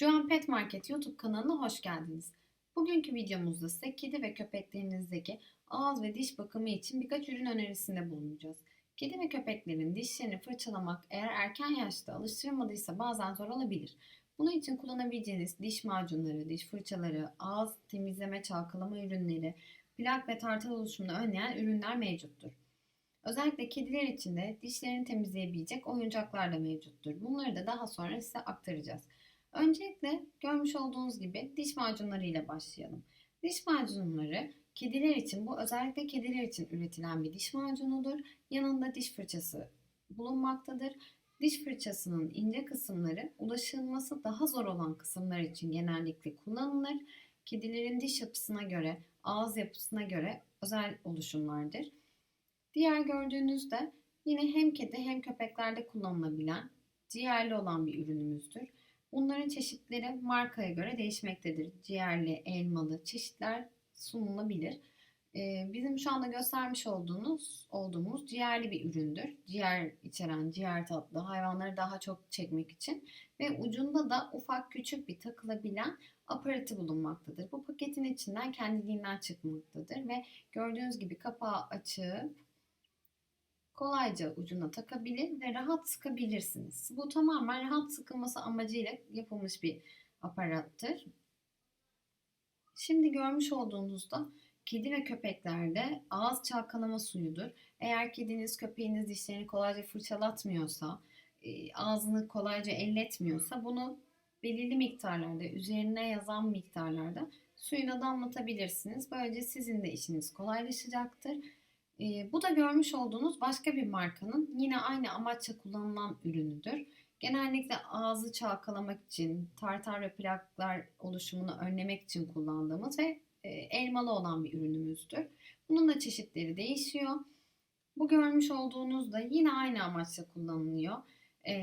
Juan Pet Market YouTube kanalına hoş geldiniz. Bugünkü videomuzda size kedi ve köpeklerinizdeki ağız ve diş bakımı için birkaç ürün önerisinde bulunacağız. Kedi ve köpeklerin dişlerini fırçalamak eğer erken yaşta alıştırılmadıysa bazen zor olabilir. Bunun için kullanabileceğiniz diş macunları, diş fırçaları, ağız temizleme çalkalama ürünleri, plak ve tartar oluşumunu önleyen ürünler mevcuttur. Özellikle kediler için de dişlerini temizleyebilecek oyuncaklar da mevcuttur. Bunları da daha sonra size aktaracağız. Öncelikle görmüş olduğunuz gibi diş macunları ile başlayalım. Diş macunları kediler için bu özellikle kediler için üretilen bir diş macunudur. Yanında diş fırçası bulunmaktadır. Diş fırçasının ince kısımları ulaşılması daha zor olan kısımlar için genellikle kullanılır. Kedilerin diş yapısına göre, ağız yapısına göre özel oluşumlardır. Diğer gördüğünüz de yine hem kedi hem köpeklerde kullanılabilen ciğerli olan bir ürünümüzdür. Bunların çeşitleri markaya göre değişmektedir. Ciğerli, elmalı çeşitler sunulabilir. Ee, bizim şu anda göstermiş olduğunuz olduğumuz ciğerli bir üründür. Ciğer içeren, ciğer tatlı hayvanları daha çok çekmek için ve ucunda da ufak küçük bir takılabilen aparatı bulunmaktadır. Bu paketin içinden kendiliğinden çıkmaktadır ve gördüğünüz gibi kapağı açıp kolayca ucuna takabilir ve rahat sıkabilirsiniz. Bu tamamen rahat sıkılması amacıyla yapılmış bir aparattır. Şimdi görmüş olduğunuzda kedi ve köpeklerde ağız çalkalama suyudur. Eğer kediniz köpeğiniz dişlerini kolayca fırçalatmıyorsa, e, ağzını kolayca elletmiyorsa bunu belirli miktarlarda, üzerine yazan miktarlarda suyuna damlatabilirsiniz. Böylece sizin de işiniz kolaylaşacaktır. E, bu da görmüş olduğunuz başka bir markanın yine aynı amaçla kullanılan ürünüdür. Genellikle ağzı çalkalamak için, tartar ve plaklar oluşumunu önlemek için kullandığımız ve e, elmalı olan bir ürünümüzdür. Bunun da çeşitleri değişiyor. Bu görmüş olduğunuz da yine aynı amaçla kullanılıyor. E,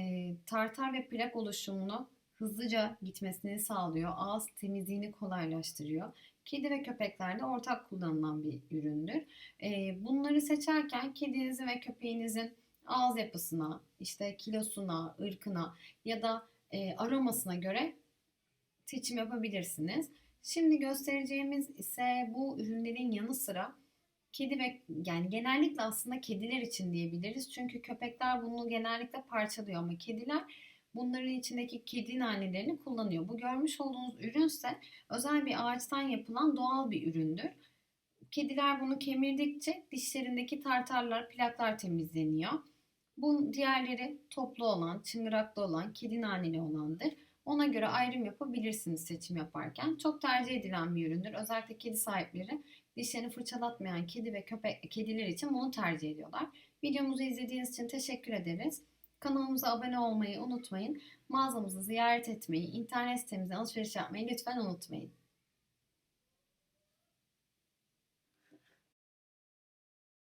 tartar ve plak oluşumunu hızlıca gitmesini sağlıyor. Ağız temizliğini kolaylaştırıyor. Kedi ve köpeklerde ortak kullanılan bir üründür. E, bunları seçerken kedinizin ve köpeğinizin ağız yapısına, işte kilosuna, ırkına ya da e, aromasına göre seçim yapabilirsiniz. Şimdi göstereceğimiz ise bu ürünlerin yanı sıra kedi ve yani genellikle aslında kediler için diyebiliriz. Çünkü köpekler bunu genellikle parçalıyor ama kediler bunların içindeki kedi nanelerini kullanıyor. Bu görmüş olduğunuz ürünse özel bir ağaçtan yapılan doğal bir üründür. Kediler bunu kemirdikçe dişlerindeki tartarlar, plaklar temizleniyor. Bu diğerleri toplu olan, çıngıraklı olan, kedi naneli olandır. Ona göre ayrım yapabilirsiniz seçim yaparken. Çok tercih edilen bir üründür. Özellikle kedi sahipleri dişlerini fırçalatmayan kedi ve köpek kediler için bunu tercih ediyorlar. Videomuzu izlediğiniz için teşekkür ederiz. Kanalımıza abone olmayı unutmayın. Mağazamızı ziyaret etmeyi, internet sitemizden alışveriş yapmayı lütfen unutmayın.